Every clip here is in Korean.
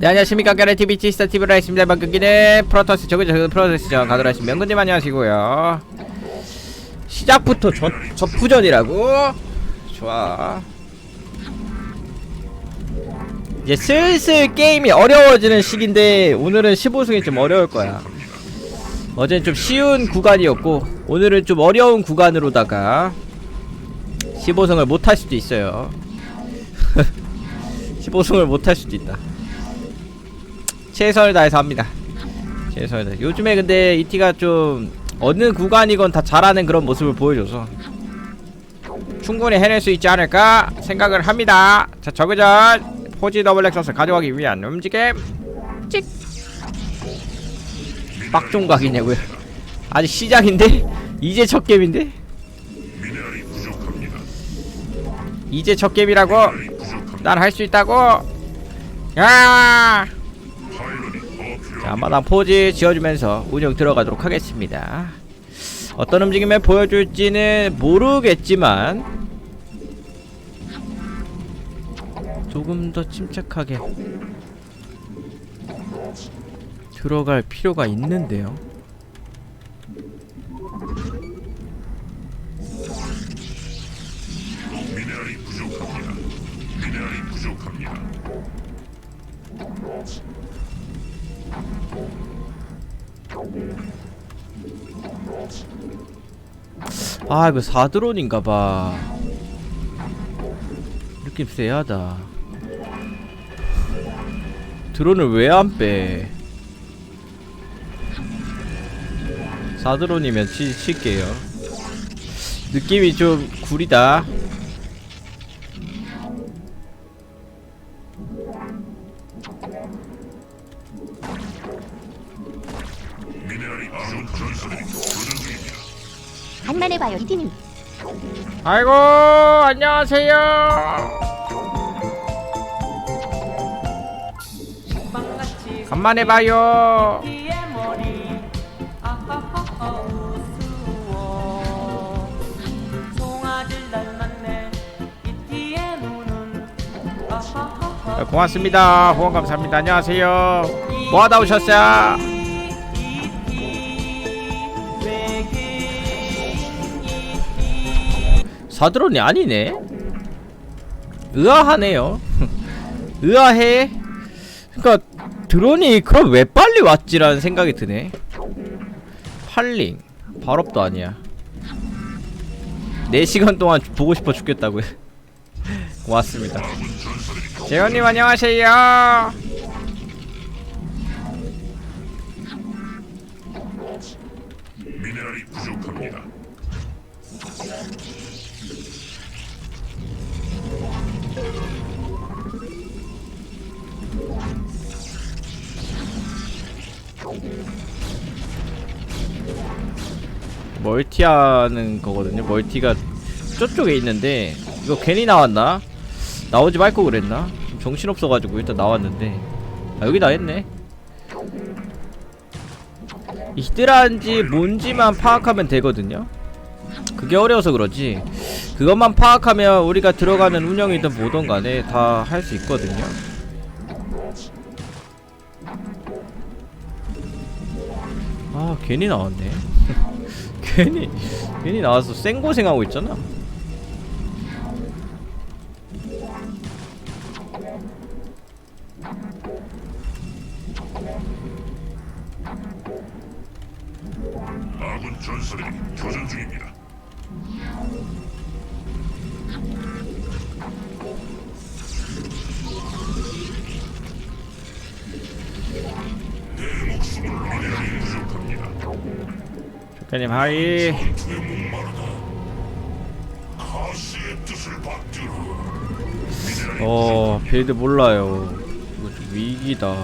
네 안녕하십니까. TV라 있습니다. 이번 경기는 프로토스 저그 저그 프로토스전 가도록 하신 명군님 안녕하시고요. 시작부터 저, 저푸전이라고? 좋아. 이제 슬슬 게임이 어려워지는 시기인데 오늘은 15승이 좀 어려울 거야. 어제는 좀 쉬운 구간이었고 오늘은 좀 어려운 구간으로다가 15승을 못할 수도 있어요. 15승을 못할 수도 있다 최선을 다해서 합니다. 최선을 다해. 요즘에 근데 이티가 좀 어느 구간이건 다 잘하는 그런 모습을 보여줘서 충분히 해낼 수 있지 않을까 생각을 합니다. 자, 저그전 포지 더블 렉서스 가져가기 위한 움직임 찍 빡종각이냐고요? 아직 시작인데? 이제 첫 게임인데? 이제 첫 게임이라고? 난 할 수 있다고? 야! 자, 마당 포지 지어주면서 운영 들어가도록 하겠습니다. 어떤 움직임을 보여줄지는 모르겠지만 조금 더 침착하게 들어갈 필요가 있는데요. 아 이거 4드론인가봐. 느낌 쎄하다. 드론을 왜 안 빼? 4드론이면 치, 칠게요. 느낌이 좀 구리다 아이고 안녕하세요. 간만에 봐요. 아, 고맙습니다. 후원 감사합니다. 안녕하세요. 뭐하다 오셨어요 사드론이 아니네. 의아하네요. 의아해. 그니까 드론이 그럼 왜 빨리 왔지라는 생각이 드네. 팔링. 발업도 아니야. 4시간 동안 보고 싶어 죽겠다고요. 고맙습니다. 재현님 안녕하세요 멀티하는 거거든요. 멀티가 저쪽에 있는데 이거 괜히 나왔나? 나오지 말고 그랬나? 좀 정신없어가지고 일단 나왔는데. 아 여기다 했네. 이 히드라인지 뭔지만 파악하면 되거든요. 그게 어려워서 그러지. 그것만 파악하면 우리가 들어가는 운영이든 뭐든 간에 다 할 수 있거든요. 아 괜히 나왔네 괜히 괜히 나와서 생고생하고 있잖아 아군 전선들이 교전 중입니다. 조카님 하이. 어 빌드 몰라요. 이거 좀 위기다.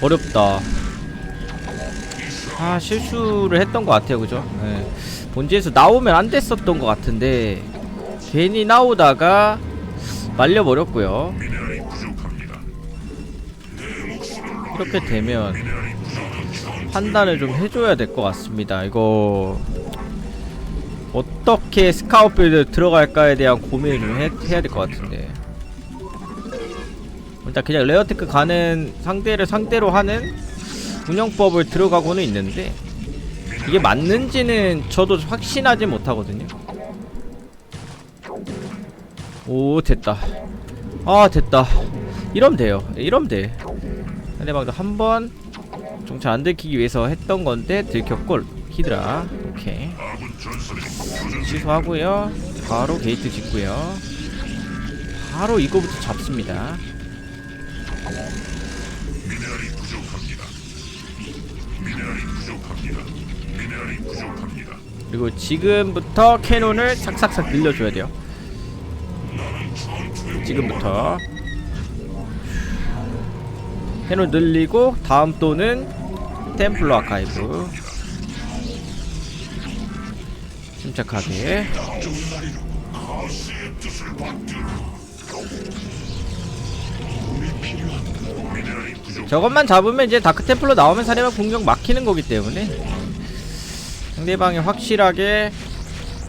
어렵다. 아 실수를 했던 것 같아요 그죠? 네. 본지에서 나오면 안 됐었던 것 같은데 괜히 나오다가 말려버렸고요. 이렇게 되면 판단을 좀 해줘야 될 것 같습니다 이거 어떻게 스카웃 빌드 들어갈까에 대한 고민을 좀 해, 해야 될 것 같은데 일단 그냥 레어테크 가는 상대를 상대로 하는 운영법을 들어가고는 있는데 이게 맞는지는 저도 확신하지 못하거든요. 오 됐다. 아 됐다. 이러면 돼요. 이러면 돼. 상대방도 한번 정찰 안 들키기 위해서 했던 건데 들켰고 히드라. 오케이. 취소하고요. 바로 게이트 짓고요. 바로 이거부터 잡습니다. 그리고 지금부터 캐논을 삭삭삭 늘려줘야 돼요. 지금부터. 캐논 늘리고 다음 또는 템플러 아카이브 침착하게. 저것만 잡으면 이제 다크 템플러 나오면 사례방 공격 막히는 거기 때문에 상대방이 확실하게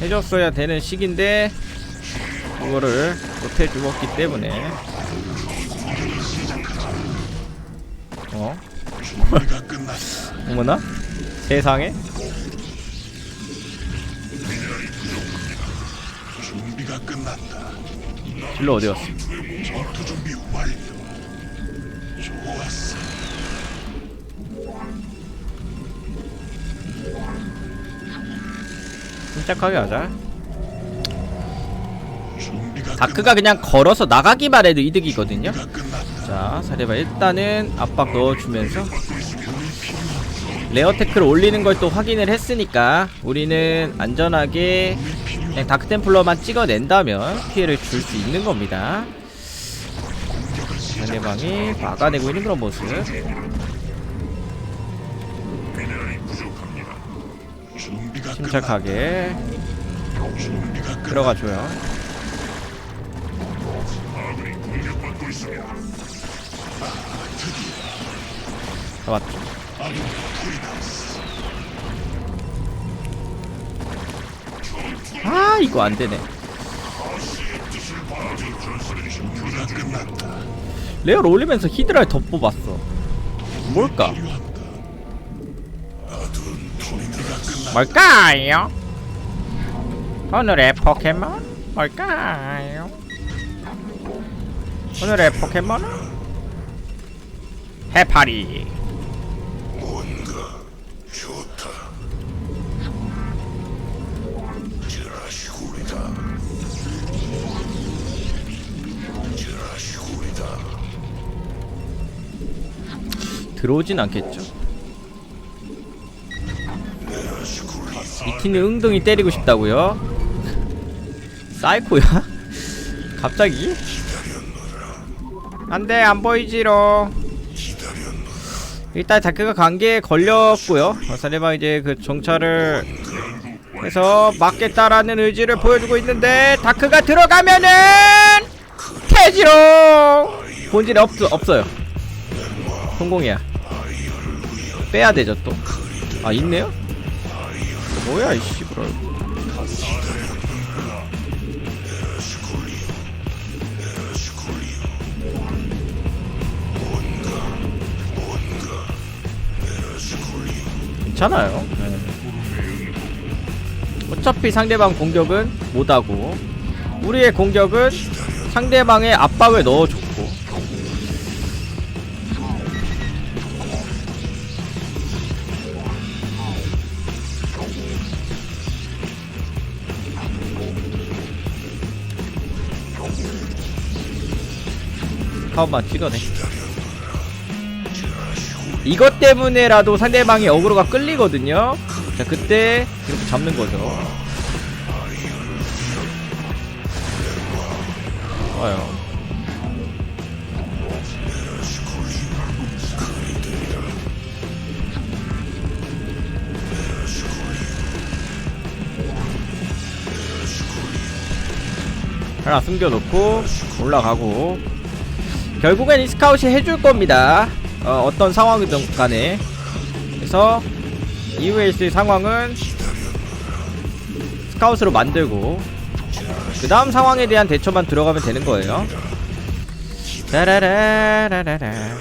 해줬어야 되는 시기인데 그거를 못 해주었기 때문에 어? 어머나? 세상에? 준비가 끝났다. 질러 어디 갔어? 전투 준비 완료. 좋았어. 침착하게 하자 준비가 다크가 그냥 걸어서 나가기만 해도 이득이거든요 끝났다. 자 사례바 일단은 압박 넣어주면서 레어테크를 올리는 걸 또 확인을 했으니까 우리는 안전하게 그냥 다크템플러만 찍어낸다면 피해를 줄 수 있는 겁니다. 상대방이 막아내고 있는 그런 모습. 침착하게. 들어가줘요 잡았죠 아 이거 안 되네 준비가 끝났다. 레어를 올리면서 히드라를 더 뽑았어 뭘까? 뭘까요? 오늘의 포켓몬 뭘까요? 오늘의 포켓몬은 해파리 들어오진 않겠죠? 이티는 웅덩이 때리고 싶다고요? 사이코야? 갑자기? 안돼 안 보이지롱 일단 다크가 관계에 걸렸고요 어, 상대방 이제 그 정찰을 해서 막겠다라는 의지를 보여주고 있는데 다크가 들어가면은 태지롱 본질에 없, 없어요 성공이야 빼야 되죠 또 아 있네요? 뭐야 이씨 그럴 괜찮아요 네. 어차피 상대방 공격은 못하고 우리의 공격은 상대방의 압박을 넣어줬고 카운만 찍어내 이것 때문에라도 상대방의 어그로가 끌리거든요. 자 그때 이렇게 잡는 거죠. 좋아요. 하나 숨겨놓고 올라가고 결국엔 이 스카웃이 해줄 겁니다. 어, 어떤 상황이든 간에. 그래서 이후에 있을 상황은 스카웃으로 만들고 그 다음 상황에 대한 대처만 들어가면 되는 거예요. 따라라라라라.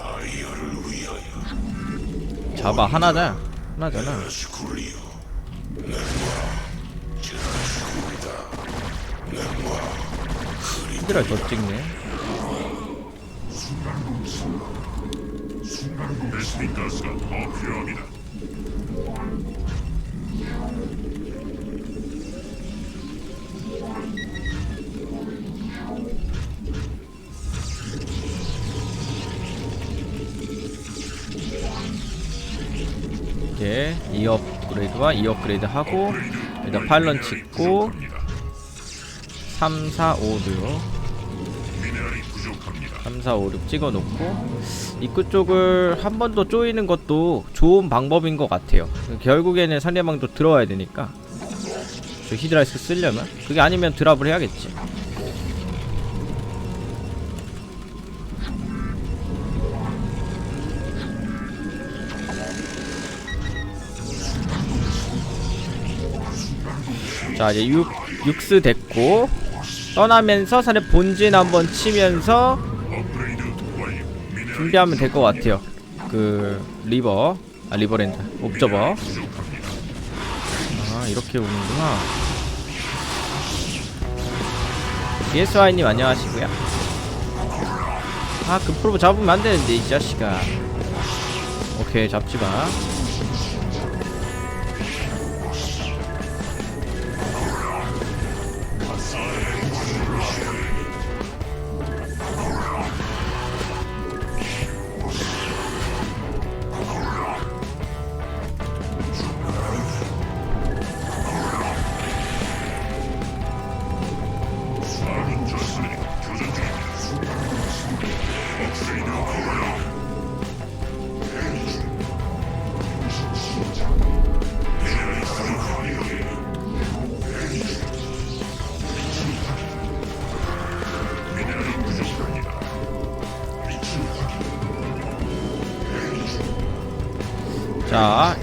아이어를 위하여 잡아 하나자 하나잖아 히드라 더 찍네. 베스핀 가스가 더 필요합니다 이제 이업 그레이드와 이 업그레이드 하고 일단 파일런 찍고 3, 4, 5, 6 미네랄이 부족합니다 3, 4, 5, 6 찍어 놓고 입구 쪽을 한 번 더 조이는 것도 좋은 방법인 것 같아요. 결국에는 상대방도 들어와야 되니까. 저 히드라이스 쓰려면? 그게 아니면 드랍을 해야겠지 자 이제 6, 6스 됐고 떠나면서 산의 본진 한번 치면서 준비하면 될 것 같아요. 그 리버, 아 리버랜드, 옵저버. 아 이렇게 오는구나. DSY님 안녕하시고요. 아그 프로브 잡으면 안 되는데 이 자식아. 오케이 잡지 마.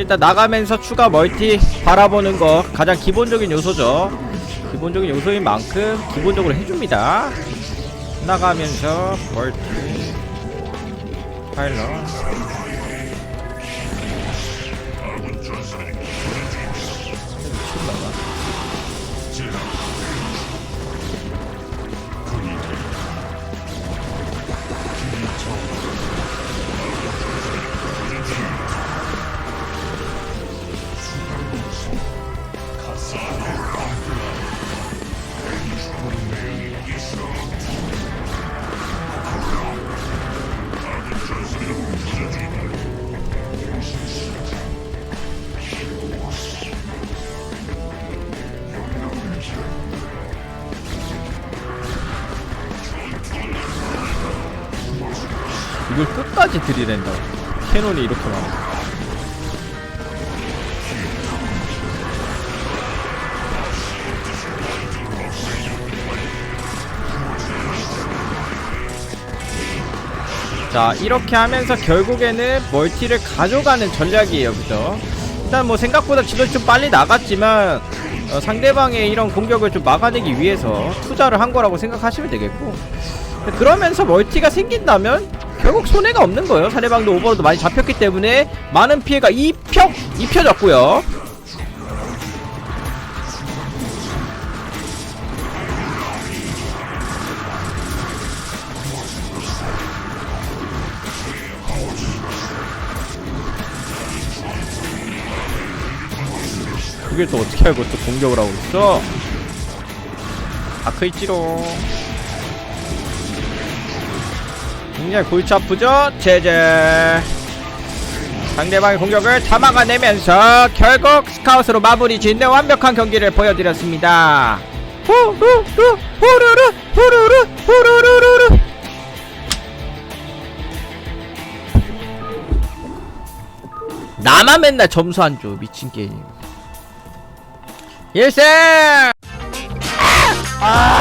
일단 나가면서 추가 멀티 바라보는 거 가장 기본적인 요소죠. 기본적인 요소인 만큼 기본적으로 해줍니다. 나가면서 멀티 파일럿 끝까지 들이댄다. 캐논이 이렇게 많아. 자 이렇게 하면서 결국에는 멀티를 가져가는 전략이에요 그죠 일단 뭐 생각보다 지도 좀 빨리 나갔지만 어, 상대방의 이런 공격을 좀 막아내기 위해서 투자를 한 거라고 생각하시면 되겠고 그러면서 멀티가 생긴다면 결국 손해가 없는 거예요 상대방도 오버로드 많이 잡혔기 때문에 많은 피해가 입혀 입혀졌고요 그게 또 어떻게 알고 또 공격을 하고 있어? 아크 있지롱. 굉장히 골치 아프죠? 제제. 상대방의 공격을 다 막아내면서 결국 스카웃으로 마무리 짓는 완벽한 경기를 보여드렸습니다. 후루루 후루루 후루루 후루루루루 나만 맨날 점수 안 줘 미친 게임. 일생! 배